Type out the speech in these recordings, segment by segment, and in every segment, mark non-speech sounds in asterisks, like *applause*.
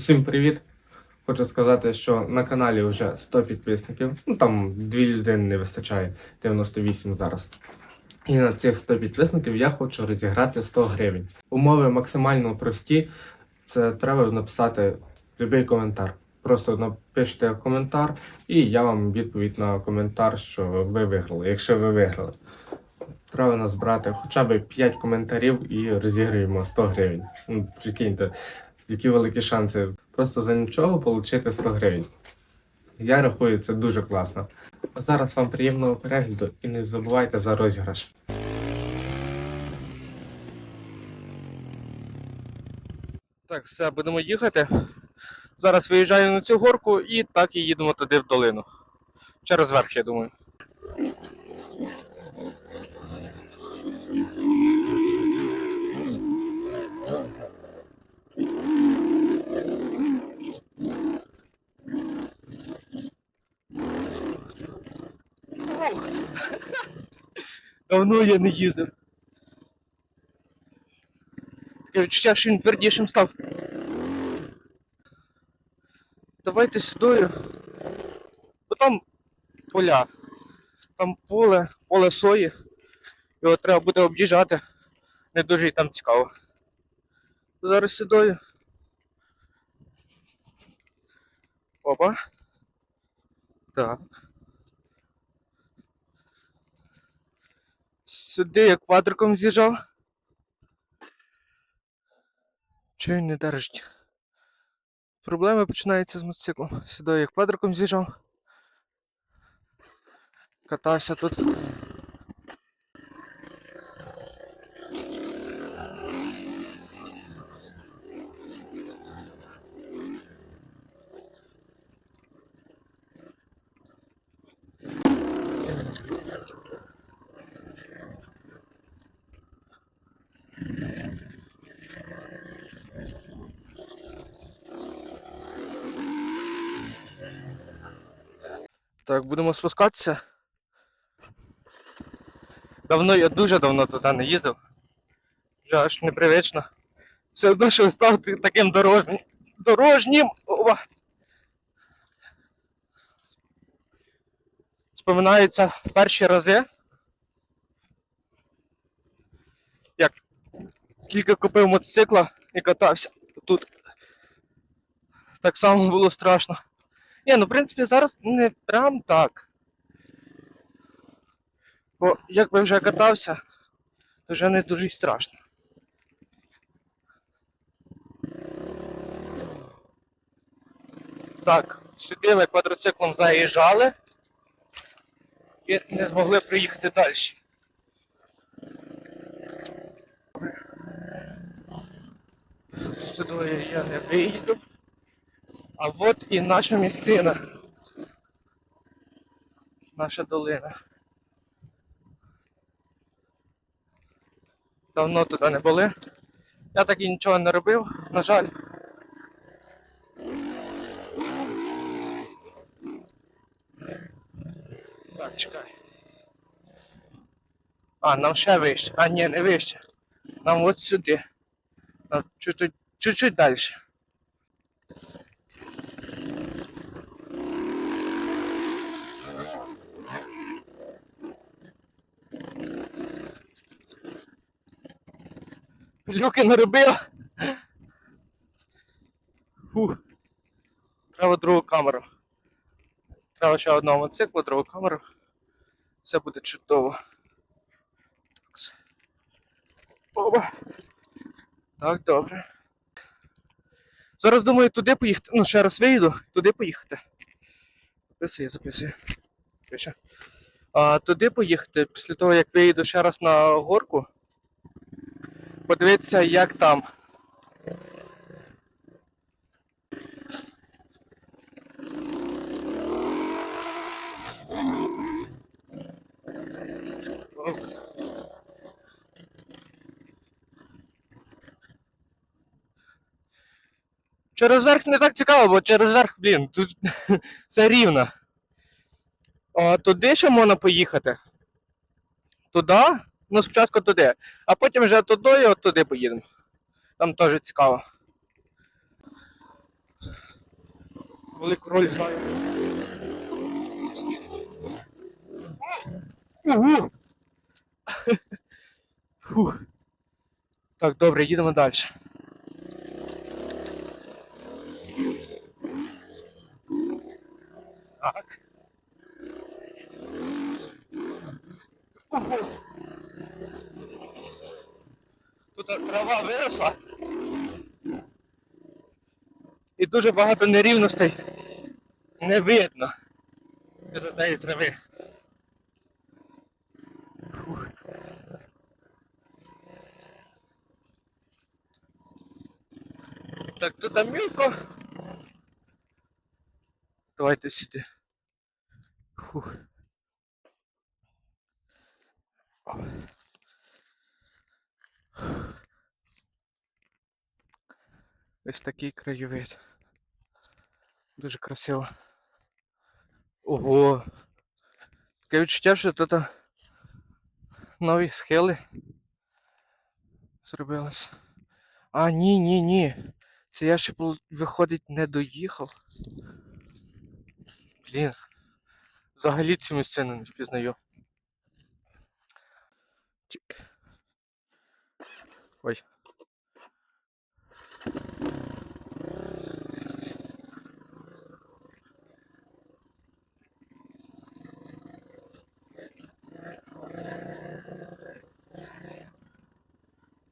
Всім привіт! Хочу сказати, що на каналі вже 100 підписників. Ну там дві людини не вистачає, 98 зараз. І на цих 100 підписників я хочу розіграти 100 гривень. Умови максимально прості. Це треба написати будь-який коментар. Просто напишіть коментар, і я вам відповідь на коментар, що ви виграли, якщо ви виграли. Треба назбирати хоча б 5 коментарів і розіграємо 100 гривень. Ну, прикиньте, які великі шанси просто за нічого отримати 100 гривень. Я рахую, це дуже класно. А зараз вам приємного перегляду і не забувайте за розіграш. Так, все, будемо їхати. Зараз виїжджаю на цю горку і так і їдемо туди в долину. Через верх, я думаю. Давно я не їздив. Таке відчуття, що він твердішим став. Давайте сюдою. Бо там поля. Там поле, поле сої. Його треба буде об'їжджати. Не дуже і там цікаво. Зараз сюдою. Опа. Так. Сюди я квадриком з'їжджав. Чи він не держить? Проблеми починаються з мотоциклом. Сюди я квадриком з'їжджав. Катався тут. Так, будемо спускатися. Давно я дуже давно туди не їздив. Вже аж непривично. Все одно, що став таким дорожнім. Дорожнім. Ова. Споминаються перші рази. Як тільки купив мотоцикла і катався тут. Так само було страшно. Ні, ну в принципі зараз не прям так. Бо якби вже катався, то вже не дуже страшно. Так, сюди ми квадроциклом заїжджали і не змогли приїхати далі. Сюди я не виїду. А от і наша місцина. Наша долина. Давно туди не були. Я так і нічого не робив, на жаль. Так, чекай. А, нам ще вище. А, ні, не вище. Нам от сюди. Нам чуть-чуть, далі. Люки не робив. Фух. Треба другу камеру. Треба ще одного мотоциклу, другу камеру. Все буде чудово. Опа. Так, добре. Зараз думаю туди поїхати. Ну, ще раз виїду, туди поїхати. Записує. Пише. А, туди поїхати, після того, як виїду ще раз на горку подивитися, як там. Через верх не так цікаво, бо через верх, блін, тут *laughs* це рівно. А, туди ще можна поїхати. Туди, ну спочатку туди, а потім вже туди і от туди поїдемо. Там теж цікаво. велику роль грає. Фух. Так, добре, їдемо далі. Так. Тут трава виросла. І дуже багато нерівностей не видно з цієї трави. Так, тут мілко. Давайте сюди. Фух. Ось такий краєвид. Дуже красиво. Ого. Таке відчуття, що тут нові схили зробилось. А, ні, ні, ні. Це я ще виходить не доїхав. Блін. Взагалі цю місцину не впізнаю. Чик. Ой.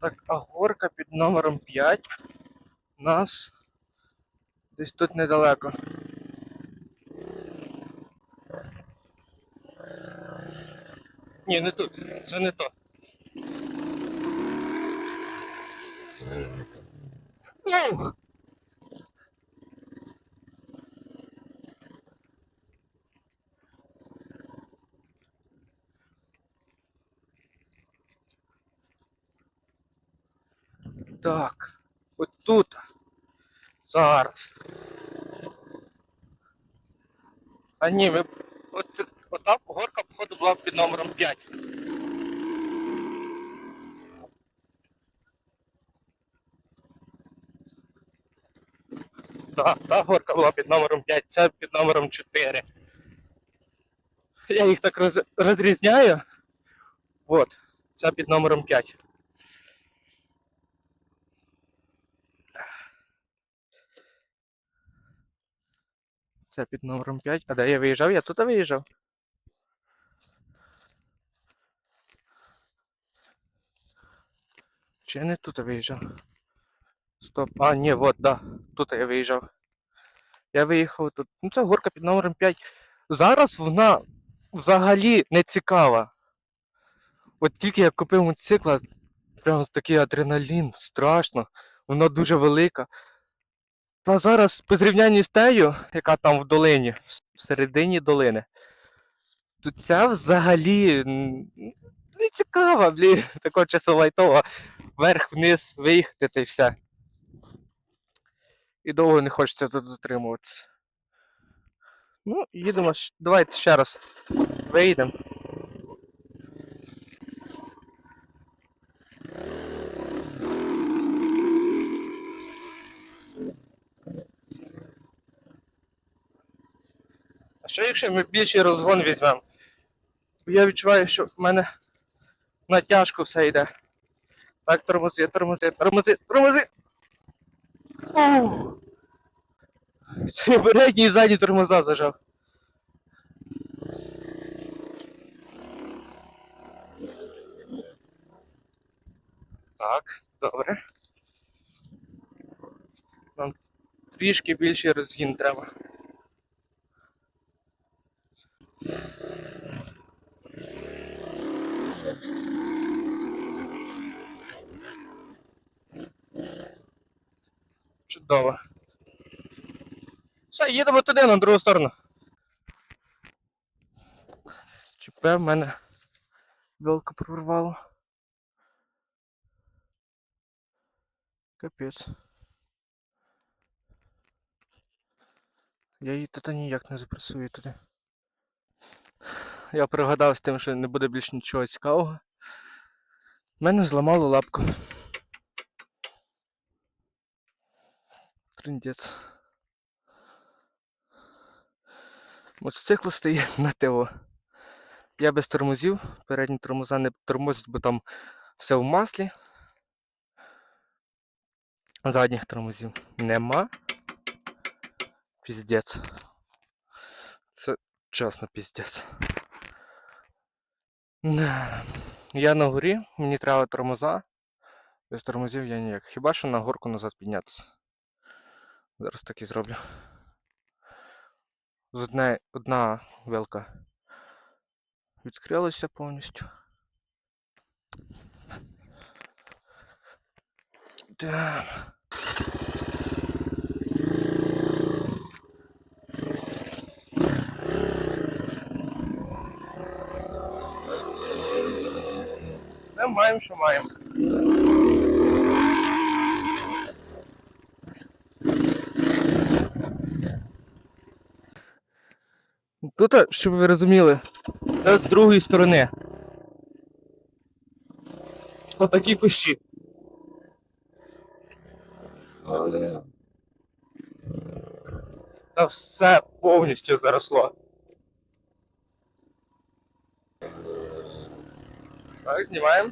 Так, а горка номером 5 нас десь тут недалеко. Ні, не тут. Це не то. Ух! Так, от тут. Зараз. А ні, ми. От, ота горка, походу, була під номером 5. Так, та горка була під номером 5, ця під номером 4. Я їх так роз, розрізняю. От, ця під номером 5. Це під номером 5. А де я виїжджав? Я тут виїжджав. Чи я не тут виїжджав? Стоп. А, ні, от, да. Тут я виїжджав. Я виїхав тут. Ну це горка під номером 5. Зараз вона взагалі не цікава. От тільки я купив мотоцикла, прям такий адреналін, страшно. Вона дуже велика. Та зараз по зрівнянні з тею, яка там в долині, в середині долини, то ця взагалі не цікава, блін, *laughs* такого часу лайтова. Вверх-вниз, виїхати та й все. І довго не хочеться тут затримуватися. Ну, їдемо. Давайте ще раз виїдемо. Що якщо ми більший розгон візьмемо? Я відчуваю, що в мене натяжко все йде. Так, тормози, тормози, тормози, тормози. Це передній і задні тормоза зажав. Так, добре. Нам трішки більший розгін треба. Чудово. Все, їдемо туди на другу сторону. ЧП в мене вилка прорвало. Капець. Я її тут ніяк не запресую туди. Я пригадав з тим, що не буде більш нічого цікавого. Мене зламало лапку. Триндець. Мотоцикл стоїть *laughs* на ТО. Я без тормозів, передні тормоза не тормозять, бо там все в маслі. Задніх тормозів нема. Піздець. Чесно піздець. Я на горі, мені треба тормоза. Без тормозів я ніяк. Хіба що на горку назад піднятися. Зараз так і зроблю. З одне, одна вилка відкрилася повністю. Damn. Ми маємо, що маємо. Тут, щоб ви розуміли, це з другої сторони. Отакі кущі. Та все повністю заросло. Так, знімаємо.